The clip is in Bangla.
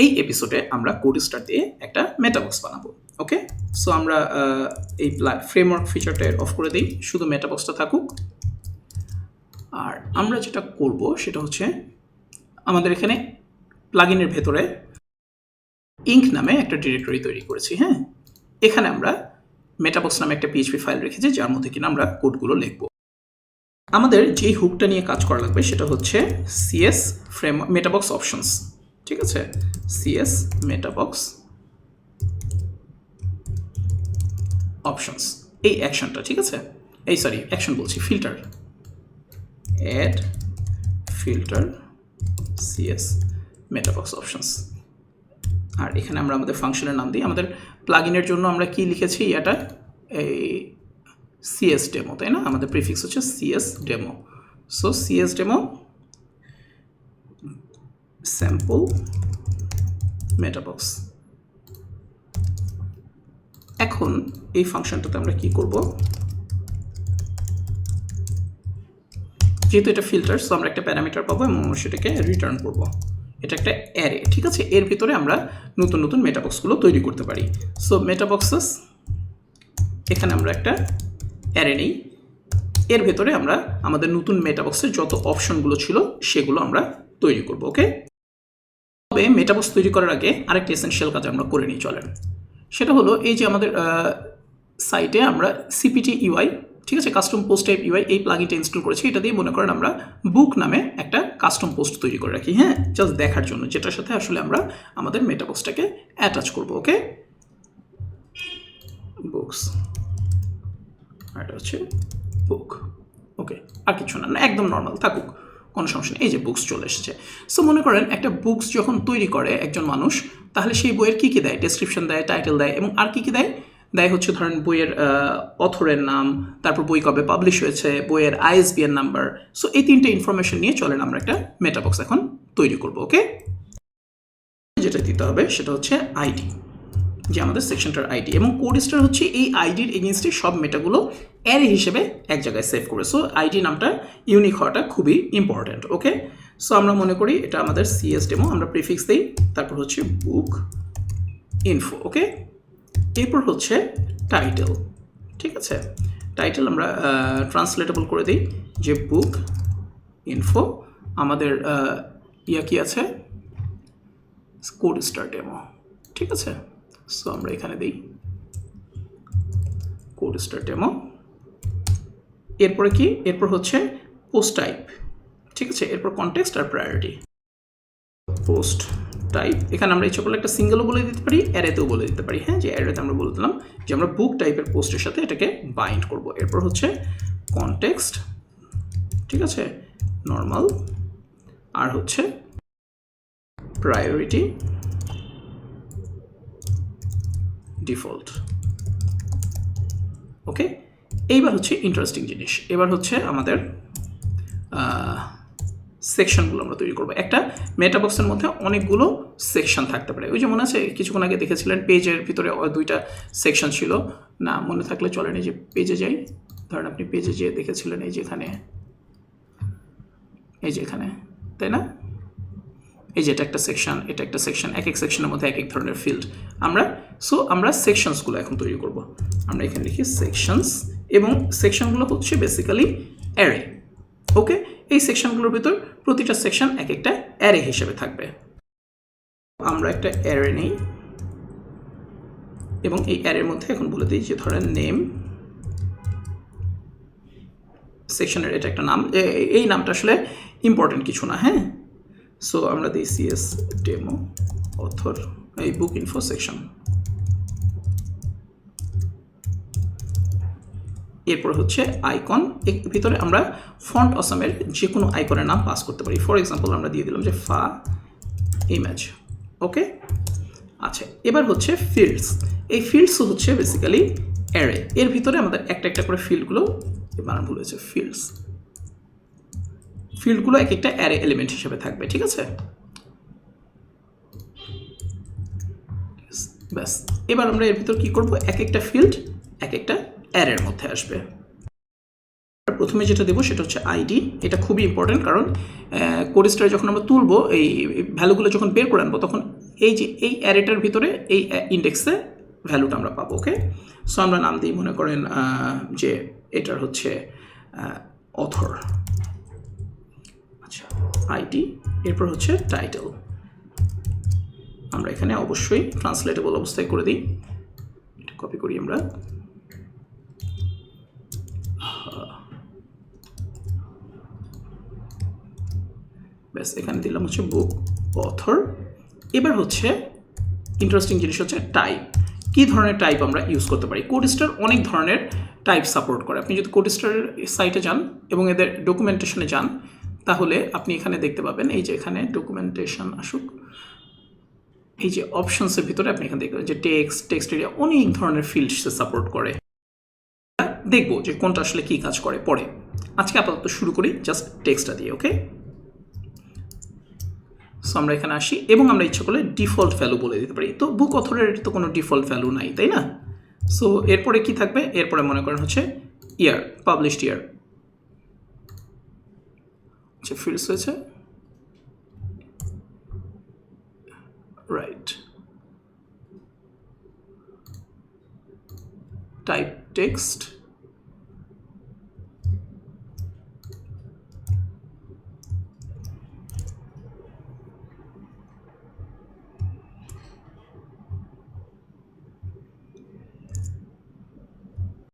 এই এপিসোডে আমরা কোড স্টার দিয়ে একটা মেটাবক্স বানাবো ওকে সো আমরা এই ফ্রেমওয়ার্ক ফিচারটা অফ করে দিই, শুধু মেটাবক্সটা থাকুক। আর আমরা যেটা করব, সেটা হচ্ছে আমাদের এখানে প্লাগইনের ভেতরে ইঙ্ক নামে একটা ডিরেক্টরি তৈরি করেছি হ্যাঁ? এখানে আমরা মেটাবক্স নামে একটা পিএইচপি ফাইল রেখেছি, যার মধ্যে কিনা আমরা কোডগুলো লিখব। আমাদের যেই হুকটা নিয়ে কাজ করা লাগবে, সেটা হচ্ছে সিএস ফ্রেম মেটাবক্স অপশনস ঠিক আছে? সিএস মেটাবক্স অপশনস এই অ্যাকশনটা ঠিক আছে? এই সরি অ্যাকশন বলছি filter add filter CS metabox options আর এখানে আমরা আমাদের ফাংশনের নাম দিই। আমাদের প্লাগইনের জন্য আমরা কি লিখেছি এটা? এই সিএস ডেমো তাই না? আমাদের প্রিফিক্স হচ্ছে CS demo so CS demo sample metabox এখন এই ফাংশনটাতে আমরা কি করব? যেহেতু এটা ফিল্টার সো আমরা একটা প্যারামিটার পাবো এবং সেটাকে রিটার্ন করব। এটা একটা অ্যারে ঠিক আছে? এর ভিতরে আমরা নতুন নতুন মেটাবক্সগুলো তৈরি করতে পারি। সো মেটাবক্সেস এখানে আমরা একটা অ্যারে নেই। এর ভেতরে আমরা আমাদের নতুন মেটাবক্সের যত অপশনগুলো ছিল, সেগুলো আমরা তৈরি করব ওকে তবে মেটাবক্স তৈরি করার আগে আরেকটা এসেনশিয়াল কাজ আমরা করে নিই, চলেন। সেটা হলো এই যে আমাদের সাইটে আমরা সিপিটি ইউআই ঠিক আছে? কাস্টম পোস্ট টাইপ ইউআই এই প্লাগিনটা ইনস্টল করেছি। এটা দিয়ে মনে করেন আমরা বুক নামে একটা কাস্টম পোস্ট তৈরি করে রাখি হ্যাঁ? জাস্ট দেখার জন্য, যেটার সাথে আসলে আমরা আমাদের মেটাবক্সটাকে অ্যাটাচ করব ওকে বুকস এটা হচ্ছে বুক ওকে আর কিছু না একদম নর্মাল থাকুক। কোনো সমস্যা নেই। এই যে বুকস চলে এসেছে। সো মনে করেন একটা বুকস যখন তৈরি করে একজন মানুষ, তাহলে সেই বইয়ের কী কী দেয়? ডেসক্রিপশন দেয় টাইটেল দেয় এবং আর কী কী দেয়? দেয় হচ্ছে ধরেন বইয়ের অথরের নাম, তারপর বই কবে পাবলিশ হয়েছে, বইয়ের আইএসবিএন নাম্বার সো এই তিনটে ইনফরমেশন নিয়ে চলেন আমরা একটা মেটাবক্স এখন তৈরি করব ওকে যেটা দিতে হবে সেটা হচ্ছে আইডি যে আমাদের সেকশনটার আইডি এবং কোড স্টার হচ্ছে এই আইডির এগেনস্টে সব মেটাগুলো অ্যারে হিসেবে এক জায়গায় সেভ করে। সো আইডি নামটা ইউনিক হওয়াটা খুবই ইম্পর্ট্যান্ট ওকে সো আমরা মনে করি এটা আমাদের সিএস ডেমো আমরা প্রিফিক্স দিই, তারপর হচ্ছে বুক ইনফো ওকে এরপর হচ্ছে টাইটেল ঠিক আছে? টাইটেল আমরা ট্রান্সলেটেবল করে দিই, যে বুক ইনফো আমাদের ইয়া কি আছে? কোড স্টার ডেমো ঠিক আছে? সো আমরা এখানে দিই কোড স্টার ডেমো এরপরে কি? এরপর হচ্ছে পোস্ট টাইপ ঠিক আছে? এরপর কনটেক্সট আর প্রায়োরিটি পোস্ট টাইপ এখানে আমরা ইচ্ছা করলে একটা সিঙ্গেলও বলে দিতে পারি অ্যারেতেও বলে দিতে পারি। হ্যাঁ যে অ্যারেতে আমরা বলে দিলাম যে আমরা বুক টাইপের পোস্টের সাথে এটাকে বাইন্ড করব। এরপর হচ্ছে কনটেক্সট ঠিক আছে? নর্মাল আর হচ্ছে প্রায়োরিটি ডিফল্ট। ওকে এইবার হচ্ছে ইন্টারেস্টিং জিনিস। এবার হচ্ছে আমাদের সেকশনগুলো আমরা তৈরি করব। একটা মেটাবক্সের মধ্যে অনেকগুলো সেকশন থাকতে পারে। ওই যে মনে আছে, কিছুক্ষণ আগে দেখেছিলেন, পেজের ভিতরে দুইটা সেকশন ছিল। না, মনে থাকলে চলেন এই যে পেজে যাই। ধরেন আপনি পেজে যেয়ে দেখেছিলেন এই যেখানে এই যে এখানে, তাই না? এই যে এটা একটা সেকশন এটা একটা সেকশন এক এক সেকশনের মধ্যে এক এক ধরনের ফিল্ড আমরা সো আমরা সেকশনসগুলো এখন তৈরি করব। আমরা এখানে লিখি সেকশনস এবং সেকশনগুলো হচ্ছে বেসিক্যালি অ্যারে ওকে এই সেকশনগুলোর ভিতর প্রতিটা সেকশন এক একটা অ্যারে হিসেবে থাকবে। আমরা একটা অ্যারে নেই এবং এই অ্যারের মধ্যে এখন বলে দিই যে ধরেন নেম সেকশনের এটা একটা নাম এই নামটা আসলে ইম্পর্টেন্ট কিছু না হ্যাঁ? সো আমরা দিই সিএস ডেমো অথর এই বুক ইনফো সেকশন এরপর হচ্ছে আইকন এর ভিতরে আমরা ফন্ট অসামের যে কোনো আইকনের নাম পাস করতে পারি। ফর এক্সাম্পল আমরা দিয়ে দিলাম যে ফা ইমেজ ওকে আচ্ছা এবার হচ্ছে ফিল্ডস এই ফিল্ডস হচ্ছে বেসিক্যালি অ্যারে এর ভিতরে আমাদের একটা একটা করে ফিল্ডগুলো বানান ভুল হয়েছে ফিল্ডস ফিল্ডগুলো এক একটা অ্যারে এলিমেন্ট হিসেবে থাকবে, ঠিক আছে? ব্যাস, এবার আমরা এর ভিতর কী করব? এক একটা ফিল্ড এক একটা অ্যারের মধ্যে আসবে। প্রথমে যেটা দেবো সেটা হচ্ছে আইডি এটা খুবই ইম্পর্টেন্ট কারণ কোরিস্টারে যখন আমরা তুলবো, এই ভ্যালুগুলো যখন বের করে আনব, তখন এই যে এই অ্যারেটার ভিতরে এই ইন্ডেক্সে ভ্যালুটা আমরা পাবো ওকে সো আমরা নাম দিই, মনে করেন যে এটার হচ্ছে অথর আইডি, এরপর হচ্ছে টাইটেল আমরা এখানে অবশ্যই ট্রান্সলেটেবল অবস্থায় করে দিই। এটা কপি করি আমরা। ব্যাস, এখানে দিলাম হচ্ছে বুক অথর এবার হচ্ছে ইন্টারেস্টিং জিনিস হচ্ছে টাইপ কী ধরনের টাইপ আমরা ইউজ করতে পারি? কোডস্টার অনেক ধরনের টাইপ সাপোর্ট করে। আপনি যদি কোডস্টারের সাইটে যান এবং এদের ডকুমেন্টেশনে যান তাহলে আপনি এখানে দেখতে পাবেন এই যে এখানে ডকুমেন্টেশন আসুক। এই যে অপশনসের ভিতরে আপনি এখানে দেখবেন যে টেক্সট টেক্সট এরিয়া অনেক ধরনের ফিল্ড সে সাপোর্ট করে। দেখব যে কোনটা আসলে কী কাজ করে পরে। আজকে আপাতত শুরু করি জাস্ট টেক্সটটা দিয়ে ওকে সো আমরা এখানে আসি এবং আমরা ইচ্ছা করলে ডিফল্ট ভ্যালু বলে দিতে পারি। তো বুক অথরের তো কোনো ডিফল্ট ভ্যালু নাই, তাই না? সো এরপরে কি থাকবে? এরপরে মনে করেন হচ্ছে ইয়ার পাবলিশড ইয়ার আচ্ছা ফিল্ডস হয়েছে? Right type text